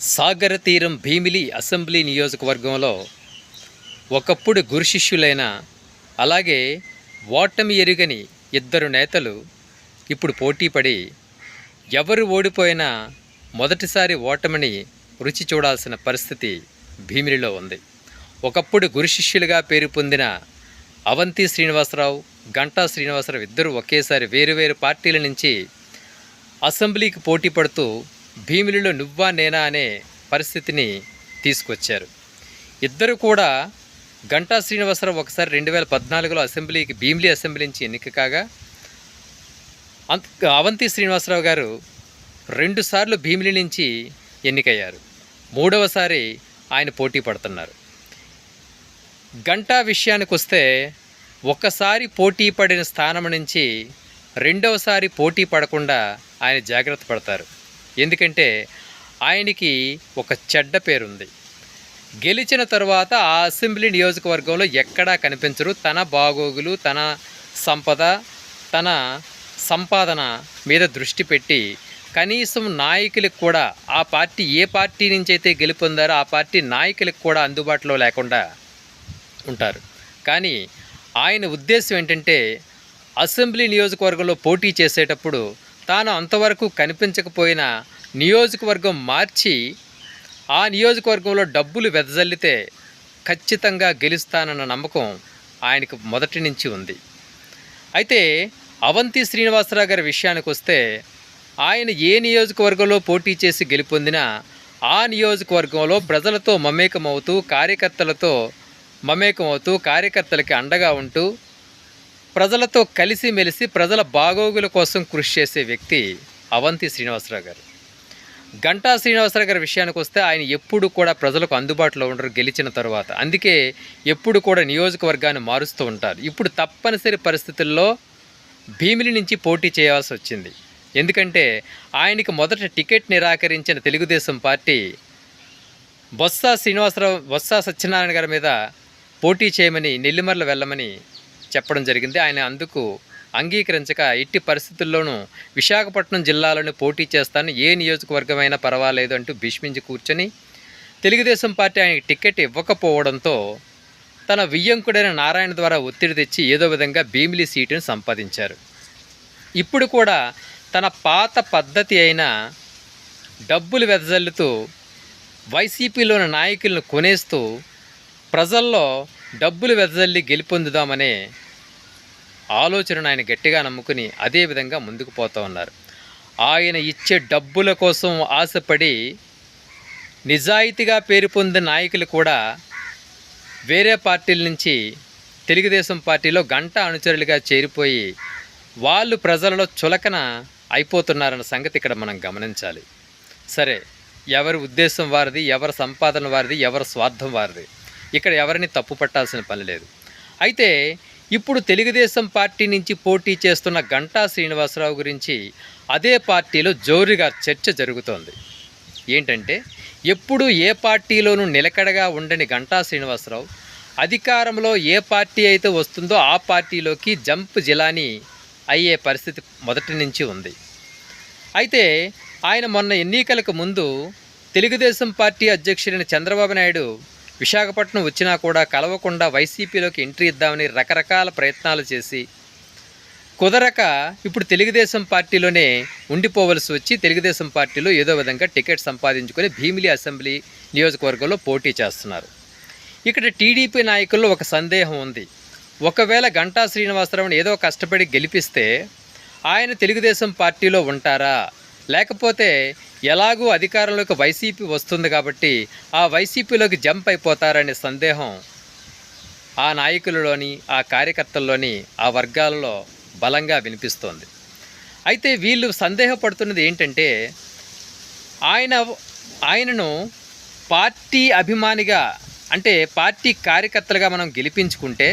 సాగర తీరం భీమిలి అసెంబ్లీ నియోజకవర్గంలో ఒకప్పుడు గురు శిష్యులైన అలాగే ఓటమి ఎరుగని ఇద్దరు నేతలు ఇప్పుడు పోటీపడి ఎవరు ఓడిపోయినా మొదటిసారి ఓటమిని రుచి చూడాల్సిన పరిస్థితి భీమిలిలో ఉంది. ఒకప్పుడు గురు శిష్యులుగా పేరు పొందిన అవంతి శ్రీనివాసరావు గంటా శ్రీనివాసరావు ఇద్దరు ఒకేసారి వేరు వేరు పార్టీల నుంచి అసెంబ్లీకి పోటీ పడుతూ భీమిలిలో నువ్వా నేనా అనే పరిస్థితిని తీసుకొచ్చారు. ఇద్దరు కూడా గంటా శ్రీనివాసరావు ఒకసారి రెండు వేల పద్నాలుగులో అసెంబ్లీకి భీమిలి అసెంబ్లీ నుంచి ఎన్నిక కాగా అంత అవంతి శ్రీనివాసరావు గారు రెండుసార్లు భీమిలి నుంచి ఎన్నికయ్యారు. మూడవసారి ఆయన పోటీ పడుతున్నారు. గంటా విషయానికి వస్తే ఒక్కసారి పోటీ పడిన స్థానం నుంచి రెండవసారి పోటీ పడకుండా ఆయన జాగ్రత్త పడతారు. ఎందుకంటే ఆయనకి ఒక చెడ్డ పేరుంది. గెలిచిన తర్వాత ఆ అసెంబ్లీ నియోజకవర్గంలో ఎక్కడా కనిపించరు. తన బాగోగులు తన సంపద తన సంపాదన మీద దృష్టి పెట్టి కనీసం నాయకులకు కూడా ఆ పార్టీ ఏ పార్టీ నుంచి అయితే గెలుపొందారో ఆ పార్టీ నాయకులకు కూడా అందుబాటులో లేకుండా ఉంటారు. కానీ ఆయన ఉద్దేశం ఏంటంటే అసెంబ్లీ నియోజకవర్గంలో పోటీ చేసేటప్పుడు తాను అంతవరకు కనిపించకపోయినా నియోజకవర్గం మార్చి ఆ నియోజకవర్గంలో డబ్బులు వెదజల్లితే ఖచ్చితంగా గెలుస్తానన్న నమ్మకం ఆయనకు మొదటి నుంచి ఉంది. అయితే అవంతి శ్రీనివాసరావు గారి విషయానికి వస్తే ఆయన ఏ నియోజకవర్గంలో పోటీ చేసి గెలుపొందినా ఆ నియోజకవర్గంలో ప్రజలతో మమేకమవుతూ కార్యకర్తలతో మమేకమవుతూ కార్యకర్తలకి అండగా ఉంటూ ప్రజలతో కలిసిమెలిసి ప్రజల బాగోగుల కోసం కృషి చేసే వ్యక్తి అవంతి శ్రీనివాసరావు గారు. గంటా శ్రీనివాసరావు గారి విషయానికి వస్తే ఆయన ఎప్పుడు కూడా ప్రజలకు అందుబాటులో ఉండరు గెలిచిన తర్వాత. అందుకే ఎప్పుడు కూడా నియోజకవర్గాన్ని మారుస్తూ ఉంటారు. ఇప్పుడు తప్పనిసరి పరిస్థితుల్లో భీమిలి నుంచి పోటీ చేయాల్సి వచ్చింది. ఎందుకంటే ఆయనకి మొదట టికెట్ నిరాకరించిన తెలుగుదేశం పార్టీ బొత్స శ్రీనివాసరావు బొత్స సత్యనారాయణ గారి మీద పోటీ చేయమని నెల్లిమర్ల వెళ్ళమని చెప్పడం జరిగింది. ఆయన అందుకు అంగీకరించక ఎట్టి పరిస్థితుల్లోనూ విశాఖపట్నం జిల్లాలోని పోటీ చేస్తాను. ఏ నియోజకవర్గమైనా పర్వాలేదు అంటూ భీష్మించి కూర్చొని తెలుగుదేశం పార్టీ ఆయనకి టికెట్ ఇవ్వకపోవడంతో తన వియ్యంకుడైన నారాయణ ద్వారా ఒత్తిడి తెచ్చి ఏదో విధంగా భీమిలి సీటును సంపాదించారు. ఇప్పుడు కూడా తన పాత పద్ధతి అయిన డబ్బులు వెదజల్లుతూ వైసీపీలోని నాయకులను కొనేస్తూ ప్రజల్లో డబ్బులు వెదజల్లి గెలుపొందుదామనే ఆలోచనను ఆయన గట్టిగా నమ్ముకుని అదే విధంగా ముందుకు పోతూ ఉన్నారు. ఆయన ఇచ్చే డబ్బుల కోసం ఆశపడి నిజాయితీగా పేరు పొందిన నాయకులు కూడా వేరే పార్టీల నుంచి తెలుగుదేశం పార్టీలో గంట అనుచరులుగా చేరిపోయి వాళ్ళు ప్రజలలో చులకన అయిపోతున్నారన్న సంగతి ఇక్కడ మనం గమనించాలి. సరే ఎవరి ఉద్దేశం వారిది ఎవరి సంపాదన వారిది ఎవరి స్వార్థం వారిది? ఇక్కడ ఎవరిని తప్పు పట్టాల్సిన పని లేదు. అయితే ఇప్పుడు తెలుగుదేశం పార్టీ నుంచి పోటీ చేస్తున్న గంటా శ్రీనివాసరావు గురించి అదే పార్టీలో జోరుగా చర్చ జరుగుతోంది. ఏంటంటే ఎప్పుడు ఏ పార్టీలోనూ నిలకడగా ఉండని గంటా శ్రీనివాసరావు అధికారంలో ఏ పార్టీ అయితే వస్తుందో ఆ పార్టీలోకి జంప్ జిలాని అయ్యే పరిస్థితి మొదటి నుంచి ఉంది. అయితే ఆయన మొన్న ఎన్నికలకు ముందు తెలుగుదేశం పార్టీ అధ్యక్షుడైన చంద్రబాబు నాయుడు విశాఖపట్నం వచ్చినా కూడా కలవకుండా వైసీపీలోకి ఎంట్రీ ఇద్దామని రకరకాల ప్రయత్నాలు చేసి కుదరక ఇప్పుడు తెలుగుదేశం పార్టీలోనే ఉండిపోవలసి వచ్చి తెలుగుదేశం పార్టీలో ఏదో విధంగా టికెట్ సంపాదించుకొని భీమిలి అసెంబ్లీ నియోజకవర్గంలో పోటీ చేస్తున్నారు. ఇక్కడ టీడీపీ నాయకుల్లో ఒక సందేహం ఉంది. ఒకవేళ గంటా శ్రీనివాసరావుని ఏదో కష్టపడి గెలిపిస్తే ఆయన తెలుగుదేశం పార్టీలో ఉంటారా? లేకపోతే ఎలాగూ అధికారంలోకి వైసీపీ వస్తుంది కాబట్టి ఆ వైసీపీలోకి జంప్ అయిపోతారనే సందేహం ఆ నాయకులలోని ఆ కార్యకర్తల్లోని ఆ వర్గాలలో బలంగా వినిపిస్తోంది. అయితే వీళ్ళు సందేహపడుతున్నది ఏంటంటే ఆయన ఆయనను పార్టీ అభిమానిగా అంటే పార్టీ కార్యకర్తలుగా మనం గెలిపించుకుంటే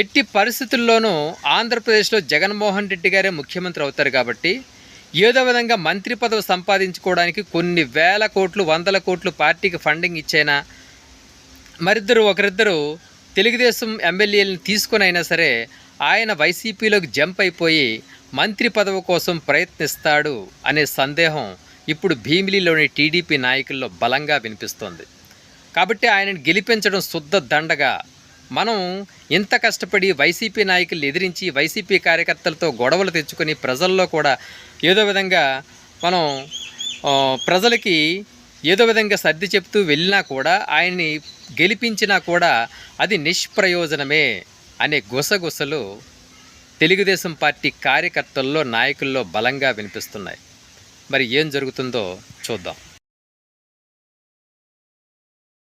ఎట్టి పరిస్థితుల్లోనూ ఆంధ్రప్రదేశ్లో జగన్మోహన్ రెడ్డి గారే ముఖ్యమంత్రి అవుతారు కాబట్టి ఏదో విధంగా మంత్రి పదవి సంపాదించుకోవడానికి కొన్ని వేల కోట్లు వందల కోట్లు పార్టీకి ఫండింగ్ ఇచ్చైనా? మరిద్దరు ఒకరిద్దరు తెలుగుదేశం ఎమ్మెల్యేలను తీసుకుని అయినా సరే ఆయన వైసీపీలోకి జంప్ అయిపోయి మంత్రి పదవి కోసం ప్రయత్నిస్తాడు అనే సందేహం ఇప్పుడు భీమిలిలోని టీడీపీ నాయకుల్లో బలంగా వినిపిస్తోంది. కాబట్టి ఆయనను గెలిపించడం శుద్ధ దండగా మనం ఇంత కష్టపడి వైసీపీ నాయకులు ఎదిరించి వైసీపీ కార్యకర్తలతో గొడవలు తెచ్చుకొని ప్రజల్లో కూడా ఏదో విధంగా మనం ప్రజలకి ఏదో విధంగా సర్ది చెప్తూ వెళ్ళినా కూడా ఆయన్ని గెలిపించినా కూడా అది నిష్ప్రయోజనమే అనే గుసగుసలు తెలుగుదేశం పార్టీ కార్యకర్తల్లో నాయకుల్లో బలంగా వినిపిస్తున్నాయి. మరి ఏం జరుగుతుందో చూద్దాం.